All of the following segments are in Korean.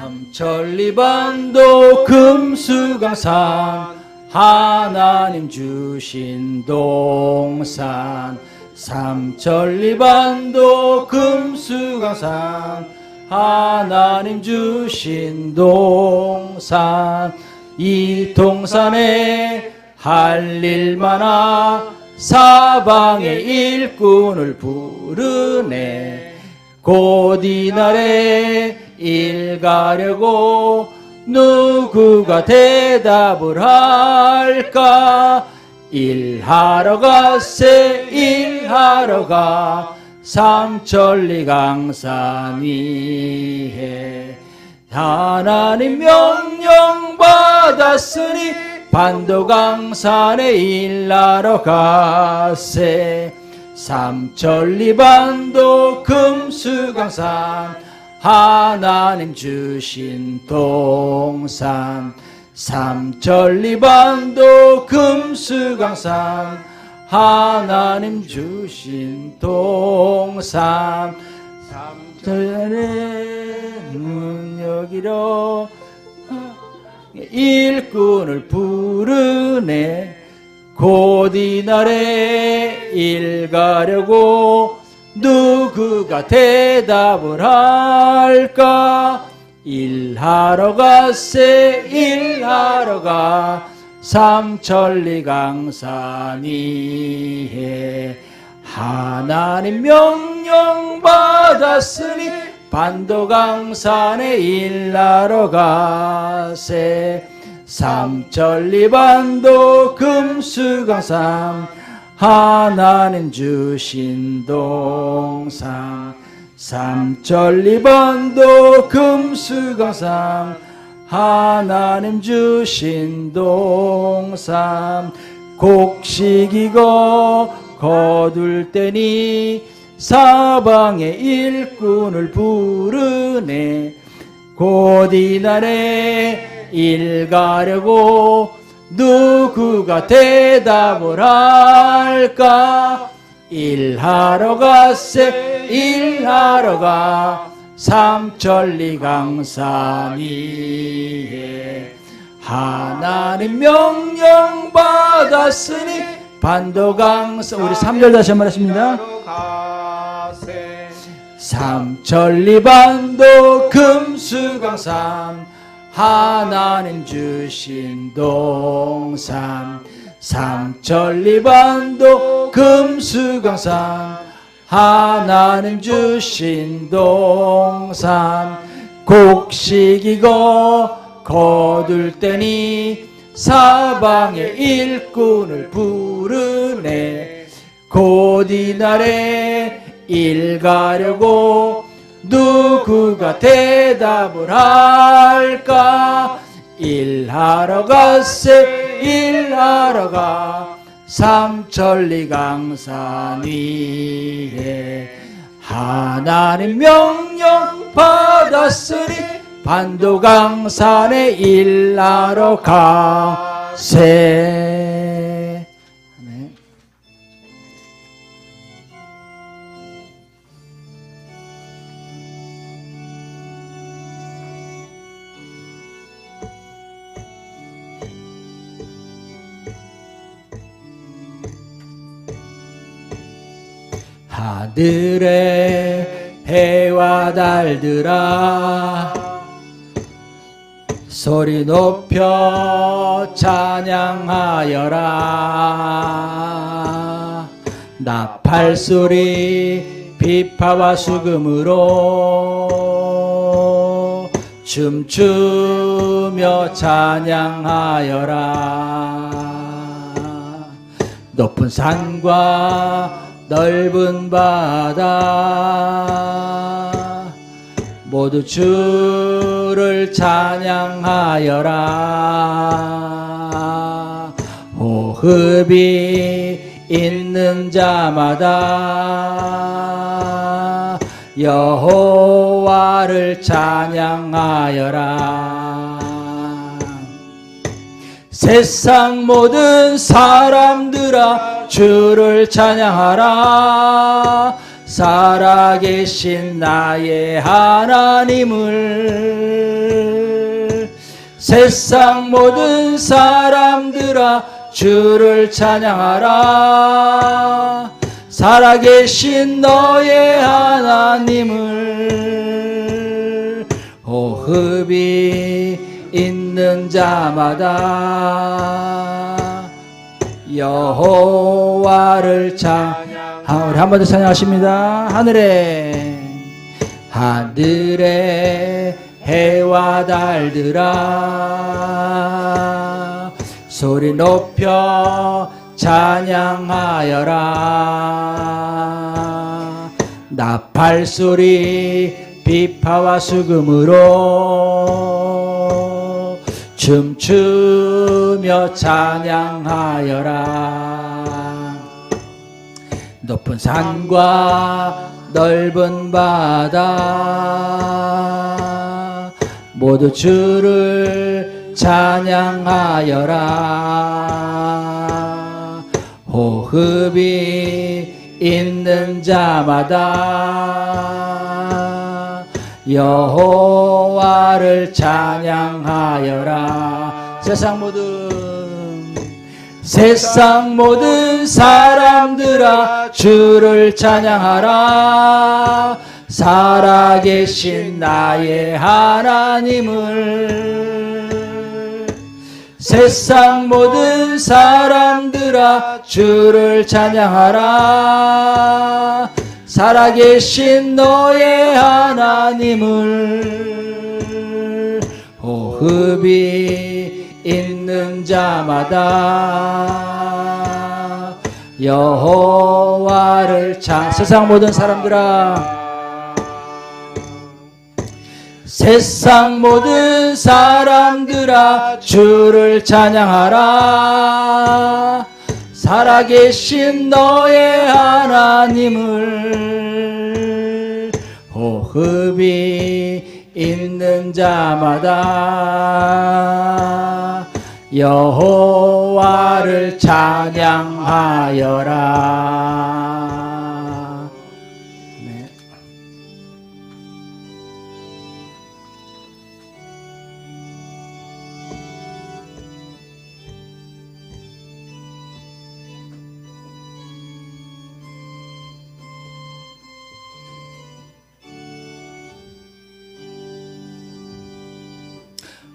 삼천리반도 금수강산 하나님 주신 동산. 삼천리반도 금수강산 하나님 주신 동산. 이 동산에 할 일 많아 사방의 일꾼을 부르네. 곧 이 날에 일 가려고 누구가 대답을 할까? 일하러 가세 일하러 가. 삼천리 강산 위에 하나님 명령 받았으니 반도강산에 일하러 가세. 삼천리 반도 금수강산 하나님 주신 동산 삼천리 반도 금수강산. 하나님 주신 동산 삼천리 능력이로 일꾼을 부르네. 곧 이 날에 일 가려고 누구가 대답을 할까? 일하러 가세 일하러 가. 삼천리 강산 위에 하나님 명령 받았으니 반도강산에 일하러 가세. 삼천리 반도 금수강산 하나님 주신 동산 삼천리 반도 금수강산 하나님 주신 동산 곡식이고 거둘 때니 사방의 일꾼을 부르네. 곧 이 날에 일 가려고 누구가 대답을 할까? 일하러 가세 일하러 가. 삼천리 강산 위에 하나님 명령 받았으니 반도강산 우리 3절 다시 한번 하십니다. 삼천리 반도 금수강산 하나님 주신 동산 삼천리 반도 금수강산. 하나님 주신 동산 곡식이고 거둘 때니 사방의 일꾼을 부르네. 곧 이 날에 일 가려고 누구가 대답을 할까? 일하러 가세 일하러 가. 삼천리 강산 위에 하나님 명령 받았으니 반도 강산에 일하러 가세 하늘의 해와 달들아 소리 높여 찬양하여라. 나팔 소리 비파와 수금으로 춤추며 찬양하여라. 높은 산과 넓은 바다. 모두 주를 찬양하여라. 호흡이 있는 자마다 여호와를 찬양하여라. 세상 모든 사람들아 주를 찬양하라. 살아계신 나의 하나님을 세상 모든 사람들아 주를 찬양하라. 살아계신 너의 하나님을 호흡이 있는 자마다 여호와를 찬양 우리. 한 번 더 찬양하십니다. 하늘에 하늘에 해와 달들아 소리 높여 찬양하여라. 나팔 소리 비파와 수금으로 춤추며 찬양하여라. 높은 산과 넓은 바다 모두 주를 찬양하여라. 호흡이 있는 자마다 여호와를 찬양하여라. 세상 모든 세상 모든 사람들아 주를 찬양하라. 살아계신 나의 하나님을. 세상 모든 사람들아 주를 찬양하라 살아계신 너의 하나님을 호흡이 있는 자마다 여호와를 찬 세상 모든 사람들아. 세상 모든 사람들아 주를 찬양하라 살아계신 너의 하나님을 호흡이 있는 자마다 여호와를 찬양하여라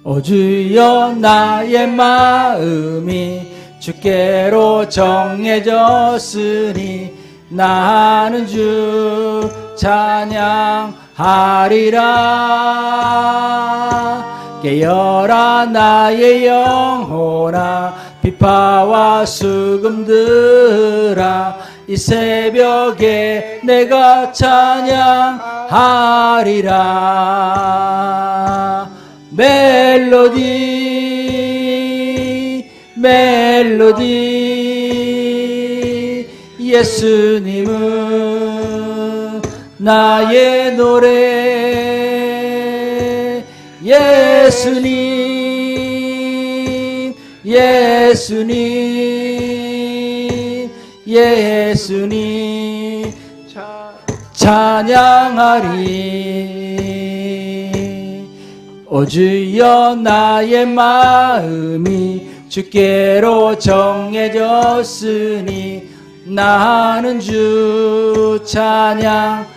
오 주여 나의 마음이 주께로 정해졌으니 나는 주 찬양하리라. 깨어라 나의 영혼아 비파와 수금들아 이 새벽에 내가 찬양하리라 멜로디 멜로디. 예수님은 나의 노래. 예수님 예수님 예수님. 찬양하리 오 주여 나의 마음이 주께로 정해졌으니 나는 주 찬양하리라.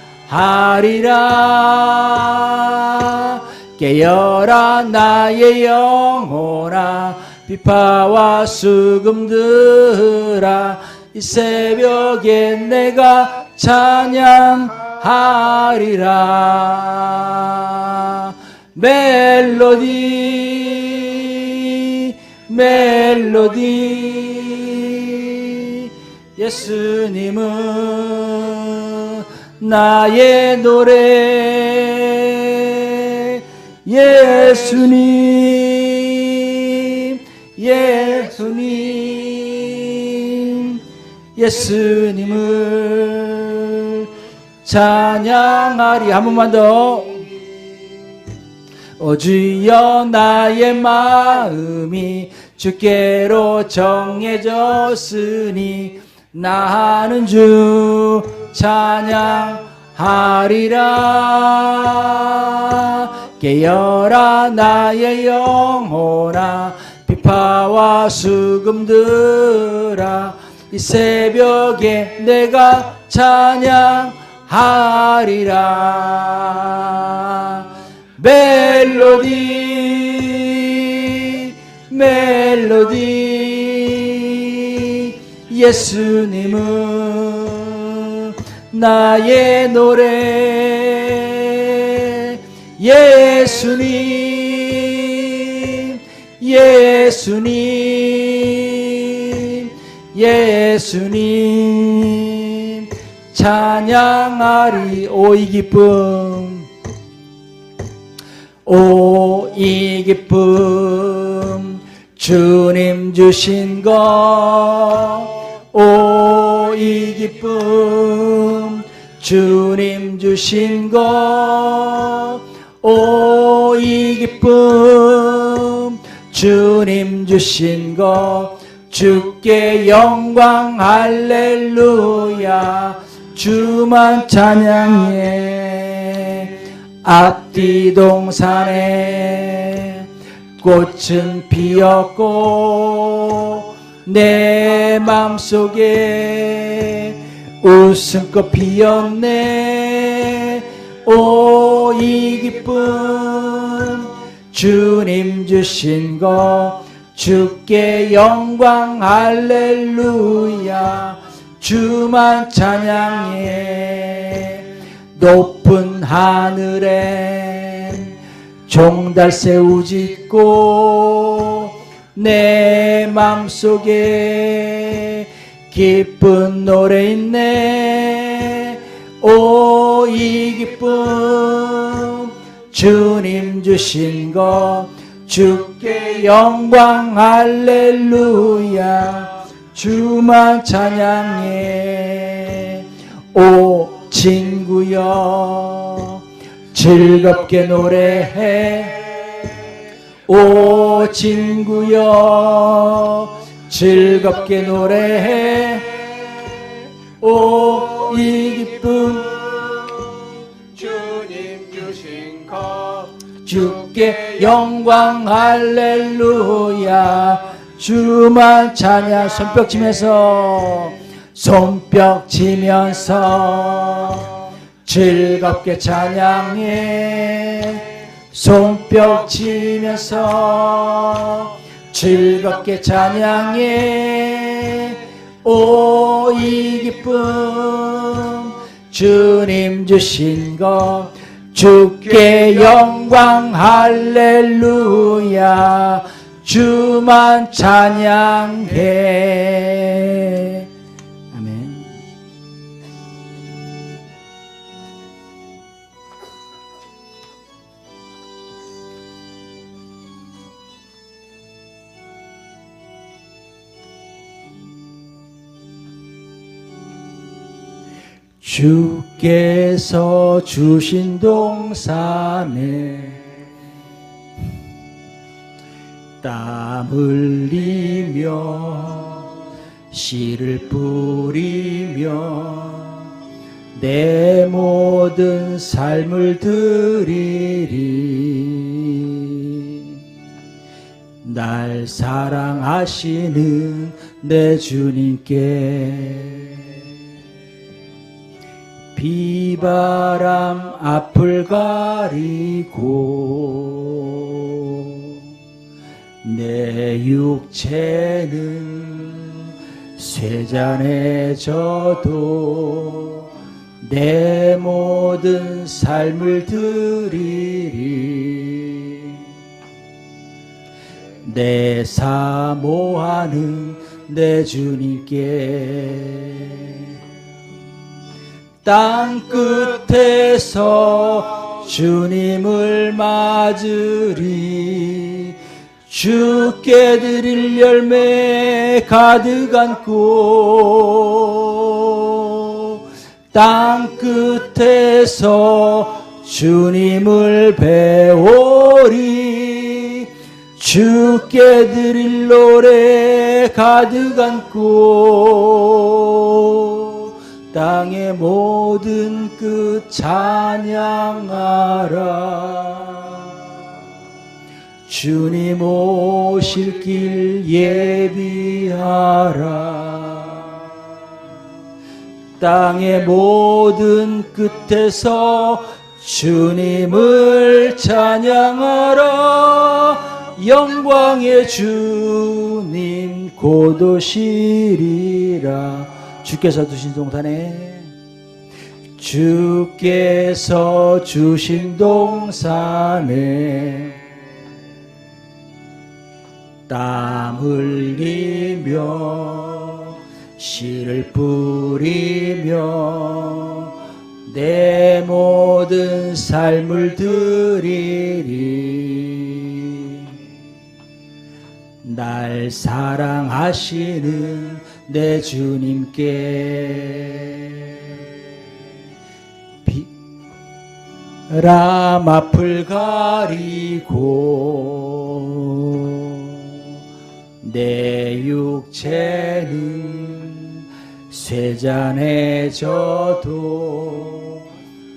깨어라 나의 영혼아 비파와 수금들아 이 새벽에 내가 찬양하리라 멜로디 멜로디. 예수님은 나의 노래. 예수님 예수님. 예수님을 찬양하리. 한 번만 더 오 주여 나의 마음이 주께로 정해졌으니 나는 주 찬양하리라. 깨어라 나의 영혼아 비파와 수금들아 이 새벽에 내가 찬양하리라 멜로디 멜로디. 예수님은 나의 노래. 예수님 예수님 예수님. 찬양하리 오이 기쁨 오 이 기쁨 주님 주신 것 오 이 기쁨 주님 주신 것 오 이 기쁨 주님 주신 것. 주께 영광 할렐루야. 주만 찬양해 앞뒤 동산에 꽃은 피었고 내 맘속에 웃음꽃 피었네. 오 이 기쁨 주님 주신 것 주께 영광 할렐루야. 주만 찬양해 높은 하늘에 종달 새우 짓고 내 맘속에 기쁜 노래 있네. 오 이 기쁨 주님 주신 것 주께 영광 할렐루야. 주만 찬양해. 오 친구여 즐겁게 노래해. 오 친구여 즐겁게 노래해. 오 이 기쁨. 주님 주신 것 주께 영광 할렐루야. 주만 찬양 손뼉 치면서 손뼉 치면서 즐겁게 찬양해. 손뼉 치면서 즐겁게 찬양해. 오 이 기쁨 주님 주신 것. 주께 영광 할렐루야. 주만 찬양해 주께서 주신 동산에 땀 흘리며 씨를 뿌리며 내 모든 삶을 드리리. 날 사랑하시는 내 주님께 비바람 앞을 가리고 내 육체는 쇠잔해져도 내 모든 삶을 드리리. 내 사모하는 내 주님께 땅 끝에서 주님을 맞으리. 주께 드릴 열매 가득 안고 땅 끝에서 주님을 배우리. 주께 드릴 노래 가득 안고 땅의 모든 끝 찬양하라. 주님 오실 길 예비하라. 땅의 모든 끝에서 주님을 찬양하라. 영광의 주님 곧 오시리라 주께서 두신 동산에. 주께서 주신 동산에. 땀 흘리며 씨를 뿌리며 내 모든 삶을 드리리. 날 사랑하시는 내 주님께 비, 람 앞을 가리고 내 육체는 쇠잔해져도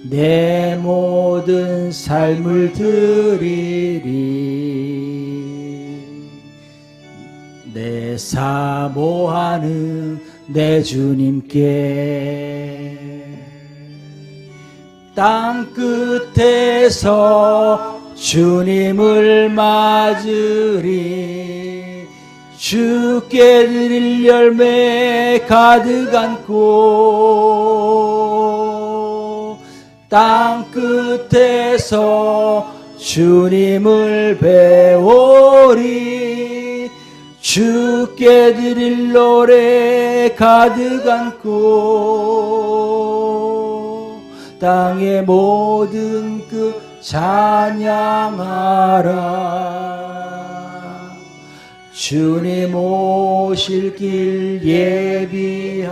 내 모든 삶을 드리리 내 사모하는 내 주님께 땅 끝에서 주님을 맞으리 주께 드릴 열매 가득 안고 땅 끝에서 주님을 배우리 주께 드릴 노래 가득 안고 땅의 모든 끝 찬양하라. 주님 오실 길 예비하라.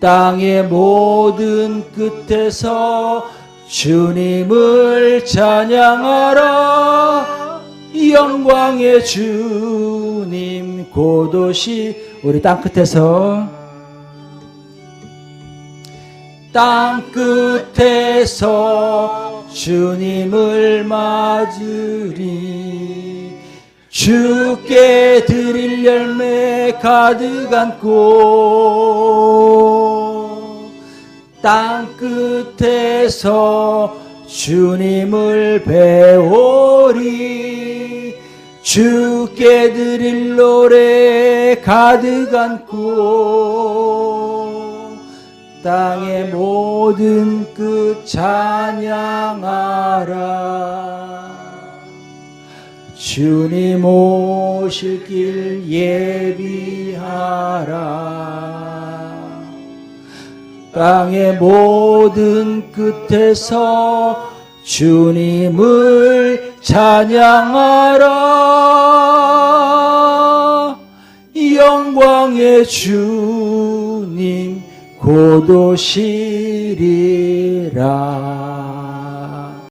땅의 모든 끝에서 주님을 찬양하라 영광의 주님 곧 오시 우리 땅 끝에서. 땅 끝에서 주님을 맞으리. 주께 드릴 열매 가득 안고 땅 끝에서 주님을 배우리. 주께 드릴 노래 가득 안고 땅의 모든 끝 찬양하라. 주님 오실 길 예비하라 땅의 모든 끝에서 주님을 찬양하라. 영광의 주님 곧 오시리라